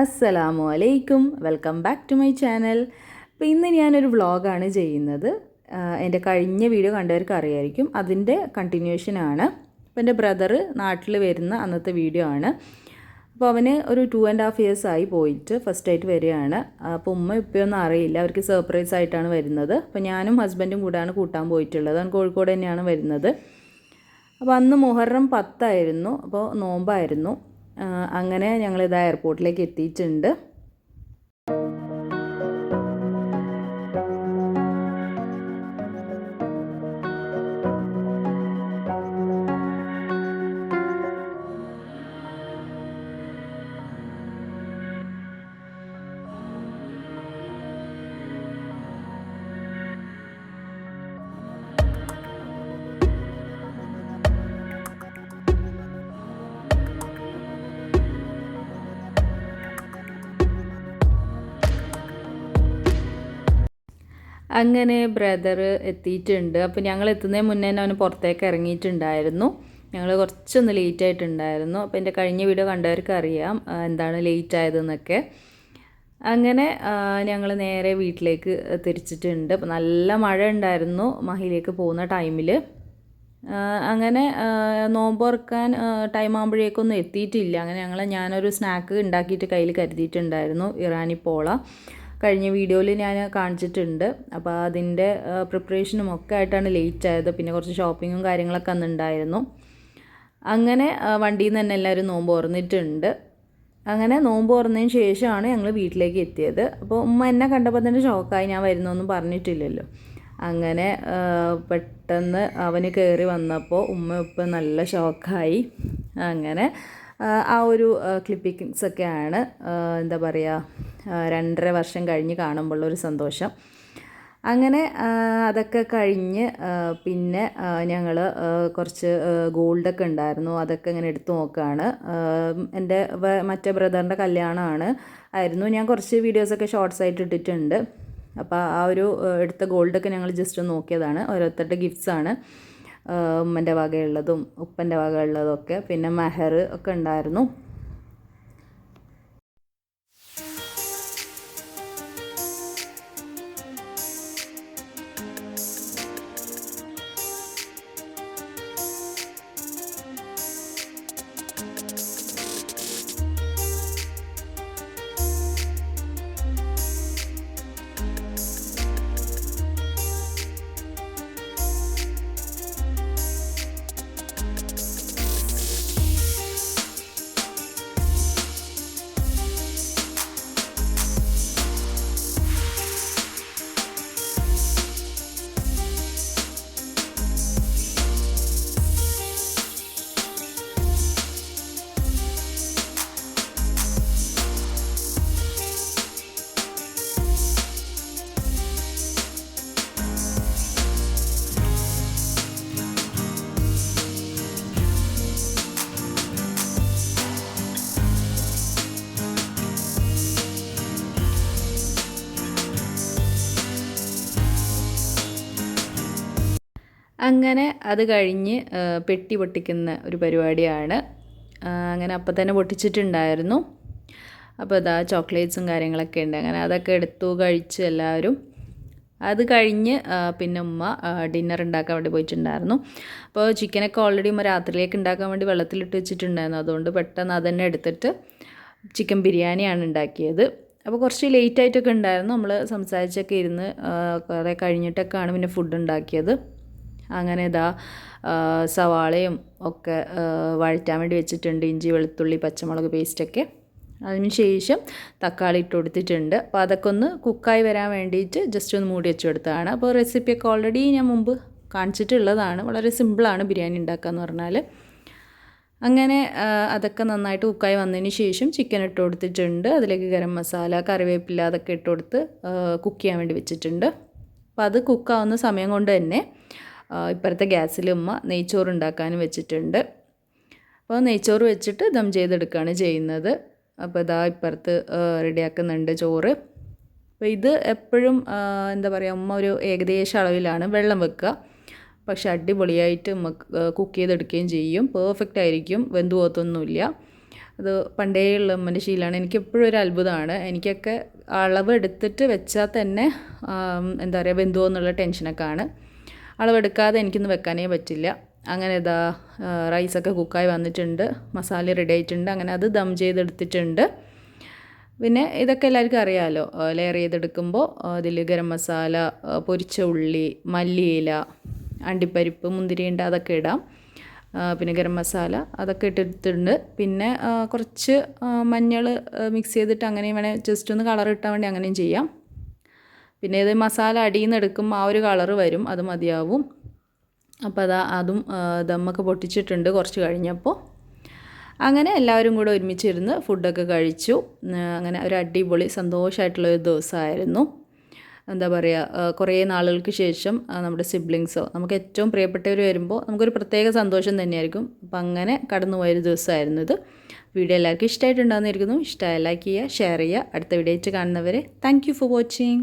അസ്സലാമു അലൈക്കും. Welcome back to my channel അപ്പോൾ ഇന്ന് ഞാനൊരു വ്ളോഗാണ് ചെയ്യുന്നത്. എന്റെ കഴിഞ്ഞ വീഡിയോ കണ്ടവർക്ക് അറിയായിരിക്കും. അതിന്റെ കണ്ടിന്യൂഷൻ ആണ്. അപ്പോൾ എന്റെ ബ്രദർ നാട്ടിൽ വരുന്ന അന്നത്തെ വീഡിയോ ആണ്. അപ്പോൾ അവന് ഒരു ടു ആൻഡ് ഹാഫ് ഇയേഴ്സ് ആയി പോയിട്ട് ഫസ്റ്റ് ആയിട്ട് വരികയാണ്. അപ്പോൾ ഉമ്മ ഇപ്പോഴൊന്നും അറിയില്ല. അവർക്ക് സർപ്രൈസ് ആയിട്ടാണ് വരുന്നത്. അപ്പോൾ ഞാനും ഹസ്ബൻഡും കൂടെയാണ് കൂട്ടാൻ പോയിട്ടുള്ളത്. അവൻ കോഴിക്കോട് തന്നെയാണ് വരുന്നത്. അപ്പോൾ അന്ന് മുഹറം പത്തായിരുന്നു. അപ്പോൾ നോമ്പായിരുന്നു. അങ്ങനെ ഞങ്ങളിത് എയർപോർട്ടിലേക്ക് എത്തിയിട്ടുണ്ട്. അങ്ങനെ ബ്രദർ എത്തിയിട്ടുണ്ട്. അപ്പോൾ ഞങ്ങൾ എത്തുന്നതിന് മുന്നേ തന്നെ അവന് പുറത്തേക്ക് ഇറങ്ങിയിട്ടുണ്ടായിരുന്നു. ഞങ്ങൾ കുറച്ചൊന്ന് ലേറ്റ് ആയിട്ടുണ്ടായിരുന്നു. അപ്പോൾ എന്റെ കഴിഞ്ഞ വീഡിയോ കണ്ടവർക്ക് അറിയാം എന്താണ് ലേറ്റ് ആയതെന്നൊക്കെ. അങ്ങനെ ഞങ്ങൾ നേരെ വീട്ടിലേക്ക് തിരിച്ചിട്ടുണ്ട്. അപ്പോൾ നല്ല മഴ ഉണ്ടായിരുന്നു മഹിലേക്ക് പോകുന്ന ടൈമിൽ അങ്ങനെ ആ, നോമ്പ് ഉറക്കാൻ ടൈം ആകുമ്പോഴേക്കൊന്നും എത്തിയിട്ടില്ല. അങ്ങനെ ഞങ്ങൾ ഞാനൊരു സ്നാക്ക് ഉണ്ടാക്കിയിട്ട് കയ്യിൽ കരുതിയിട്ടുണ്ടായിരുന്നു ഇറാനി പോള കഴിഞ്ഞ വീഡിയോയിൽ ഞാൻ കാണിച്ചിട്ടുണ്ട്. അപ്പോൾ അതിന്റെ പ്രിപ്പറേഷനും ഒക്കെ ആയിട്ടാണ് ലേറ്റ് ആയത്. പിന്നെ കുറച്ച് ഷോപ്പിങ്ങും കാര്യങ്ങളൊക്കെ അന്നുണ്ടായിരുന്നു അങ്ങനെ വണ്ടിയിൽ നിന്ന് തന്നെ എല്ലാവരും നോമ്പ് തുറന്നിട്ടുണ്ട്. അങ്ങനെ നോമ്പ് തുറന്നതിന് ശേഷമാണ് ഞങ്ങൾ വീട്ടിലേക്ക് എത്തിയത്. അപ്പോൾ ഉമ്മ എന്നെ കണ്ടപ്പോൾ തന്നെ ഷോക്കായി ഞാൻ വരുന്നൊന്നും പറഞ്ഞിട്ടില്ലല്ലോ. അങ്ങനെ പെട്ടെന്ന് അവന് കയറി വന്നപ്പോൾ ഉമ്മ ഇപ്പം നല്ല ഷോക്കായി അങ്ങനെ ആ, ഒരു ക്ലിപ്പിങ്സ് ഒക്കെയാണ് ആ, എന്താ പറയുക രണ്ടര വർഷം കഴിഞ്ഞ് കാണുമ്പോഴുള്ള ഒരു സന്തോഷം. അങ്ങനെ അതൊക്കെ കഴിഞ്ഞ് പിന്നെ ഞങ്ങൾ കുറച്ച് ഗോൾഡൊക്കെ ഉണ്ടായിരുന്നു. അതൊക്കെ ഇങ്ങനെ എടുത്ത് നോക്കുകയാണ് എന്റെ മറ്റേ ബ്രദറിന്റെ കല്യാണമാണ്. ആയിരുന്നു. ഞാൻ കുറച്ച് വീഡിയോസൊക്കെ ഷോർട്സ് ആയിട്ട് ഇട്ടിട്ടുണ്ട്. അപ്പോൾ ആ ഒരു എടുത്ത ഗോൾഡൊക്കെ ഞങ്ങൾ ജസ്റ്റ് നോക്കിയതാണ്. ഓരോരുത്തരുടെ ഗിഫ്റ്റ്സാണ് ഉമ്മന്റെ വകയുള്ളതും ഉപ്പന്റെ വകയുള്ളതും ഒക്കെ പിന്നെ മെഹർ ഒക്കെ ഉണ്ടായിരുന്നു. അങ്ങനെ അത് കഴിഞ്ഞ് പെട്ടി പൊട്ടിക്കുന്ന ഒരു പരിപാടിയാണ്. അങ്ങനെ അപ്പം തന്നെ പൊട്ടിച്ചിട്ടുണ്ടായിരുന്നു. അപ്പോൾ ഇതാ ചോക്ലേറ്റ്സും കാര്യങ്ങളൊക്കെ ഉണ്ട്. അങ്ങനെ അതൊക്കെ എടുത്തു കഴിച്ച് എല്ലാവരും. അത് കഴിഞ്ഞ് പിന്നെ ഉമ്മ ഡിന്നർ ഉണ്ടാക്കാൻ വേണ്ടി പോയിട്ടുണ്ടായിരുന്നു. അപ്പോൾ ചിക്കനൊക്കെ ഓൾറെഡി ഉമ്മ രാത്രിയിലേക്ക് ഉണ്ടാക്കാൻ വേണ്ടി വെള്ളത്തിലിട്ട് വെച്ചിട്ടുണ്ടായിരുന്നു. അതുകൊണ്ട് പെട്ടെന്ന് അതന്നെ എടുത്തിട്ട് ചിക്കൻ ബിരിയാണിയാണ് ഉണ്ടാക്കിയത്. അപ്പോൾ കുറച്ച് ലേറ്റ് ആയിട്ടൊക്കെ ഉണ്ടായിരുന്നു. നമ്മൾ സംസാരിച്ചൊക്കെ ഇരുന്ന് കുറേ കഴിഞ്ഞിട്ടൊക്കെയാണ് പിന്നെ ഫുഡ് ഉണ്ടാക്കിയത്. അങ്ങനെ ഇതാ സവാളയും ഒക്കെ വഴറ്റാൻ വേണ്ടി വെച്ചിട്ടുണ്ട്. ഇഞ്ചി വെളുത്തുള്ളി പച്ചമുളക് പേസ്റ്റൊക്കെ അതിന് ശേഷം തക്കാളി ഇട്ട് കൊടുത്തിട്ടുണ്ട്. അപ്പോൾ അതൊക്കെ ഒന്ന് കുക്കായി വരാൻ വേണ്ടിയിട്ട് ജസ്റ്റ് ഒന്ന് മൂടി വെച്ച് കൊടുത്തതാണ്. അപ്പോൾ റെസിപ്പിയൊക്കെ ഓൾറെഡി ഞാൻ മുമ്പ് കാണിച്ചിട്ടുള്ളതാണ്. വളരെ സിമ്പിളാണ് ബിരിയാണി ഉണ്ടാക്കുക എന്ന് പറഞ്ഞാൽ അങ്ങനെ അതൊക്കെ നന്നായിട്ട് കുക്കായി വന്നതിന് ശേഷം ചിക്കൻ ഇട്ട് കൊടുത്തിട്ടുണ്ട്. അതിലേക്ക് ഗരം മസാല കറിവേപ്പില അതൊക്കെ ഇട്ട് കൊടുത്ത് കുക്ക് ചെയ്യാൻ വേണ്ടി വെച്ചിട്ടുണ്ട്. അപ്പോൾ അത് കുക്കാവുന്ന സമയം കൊണ്ട് തന്നെ ഇപ്പുറത്തെ ഗ്യാസിൽ ഉമ്മ നെയ്ച്ചോറ് ഉണ്ടാക്കാനും വെച്ചിട്ടുണ്ട്. അപ്പോൾ നെയ്ച്ചോറ് വെച്ചിട്ട് ദം ചെയ്തെടുക്കുകയാണ് ചെയ്യുന്നത്. അപ്പോൾ ഇതാ ഇപ്പുറത്ത് റെഡിയാക്കുന്നുണ്ട് ചോറ്. അപ്പോൾ ഇത് എപ്പോഴും എന്താ പറയുക ഉമ്മ ഒരു ഏകദേശ അളവിലാണ് വെള്ളം വെക്കുക. പക്ഷെ അടിപൊളിയായിട്ട് നമുക്ക് കുക്ക് ചെയ്തെടുക്കുകയും ചെയ്യും. പെർഫെക്റ്റ് ആയിരിക്കും. വെന്തു പോകത്തൊന്നുമില്ല. അത് പണ്ടേ ഉള്ള ഉമ്മന്റെ ശീലമാണ്. എനിക്ക് എപ്പോഴും ഒരു അത്ഭുതമാണ്. എനിക്കൊക്കെ അളവ് എടുത്തിട്ട് വെച്ചാൽ തന്നെ എന്താ പറയുക വെന്തുവോ എന്നുള്ള ടെൻഷനൊക്കെ ആണ്. അളവെടുക്കാതെ എനിക്കൊന്നും വെക്കാനേ പറ്റില്ല. അങ്ങനെ ഇതാ റൈസൊക്കെ കുക്കായി വന്നിട്ടുണ്ട്. മസാല റെഡി ആയിട്ടുണ്ട്. അങ്ങനെ അത് ദം ചെയ്തെടുത്തിട്ടുണ്ട്. പിന്നെ ഇതൊക്കെ എല്ലാവർക്കും അറിയാമല്ലോ ലെയർ ചെയ്തെടുക്കുമ്പോൾ അതിൽ ഗരം മസാല പൊരിച്ച ഉള്ളി മല്ലിയില അണ്ടിപ്പരിപ്പ് മുന്തിരിയുണ്ട് അതൊക്കെ ഇടാം. പിന്നെ ഗരം മസാല അതൊക്കെ ഇട്ടിട്ടുണ്ട്. പിന്നെ കുറച്ച് മഞ്ഞൾ മിക്സ് ചെയ്തിട്ട് അങ്ങനെയും വേണേൽ ജസ്റ്റ് ഒന്ന് കളർ ഇട്ടാൻ വേണ്ടി അങ്ങനെയും ചെയ്യാം. പിന്നെ ഇത് മസാല അടിയിൽ നിന്ന് ആ ഒരു കളറ് വരും അത് മതിയാവും. അപ്പോൾ അതാ അതും ദമ്മൊക്കെ പൊട്ടിച്ചിട്ടുണ്ട് കുറച്ച് കഴിഞ്ഞപ്പോൾ അങ്ങനെ എല്ലാവരും കൂടെ ഒരുമിച്ചിരുന്ന് ഫുഡൊക്കെ കഴിച്ചു. അങ്ങനെ ഒരു അടിപൊളി സന്തോഷമായിട്ടുള്ള ഒരു ദിവസമായിരുന്നു എന്താ പറയുക കുറേ നാളുകൾക്ക് ശേഷം നമ്മുടെ സിബ്ലിങ്സോ നമുക്ക് ഏറ്റവും പ്രിയപ്പെട്ടവർ വരുമ്പോൾ നമുക്കൊരു പ്രത്യേക സന്തോഷം തന്നെയായിരിക്കും. അപ്പം അങ്ങനെ കടന്നു പോയൊരു ദിവസമായിരുന്നു ഇത്. വീഡിയോ എല്ലാവർക്കും ഇഷ്ടമായിട്ടുണ്ടാകുന്നിരിക്കുന്നു ഇഷ്ടമായ ലൈക്ക് ചെയ്യുക ഷെയർ ചെയ്യുക. അടുത്ത വീഡിയോ ആയിട്ട് കാണുന്നവരെ താങ്ക് ഫോർ വാച്ചിങ്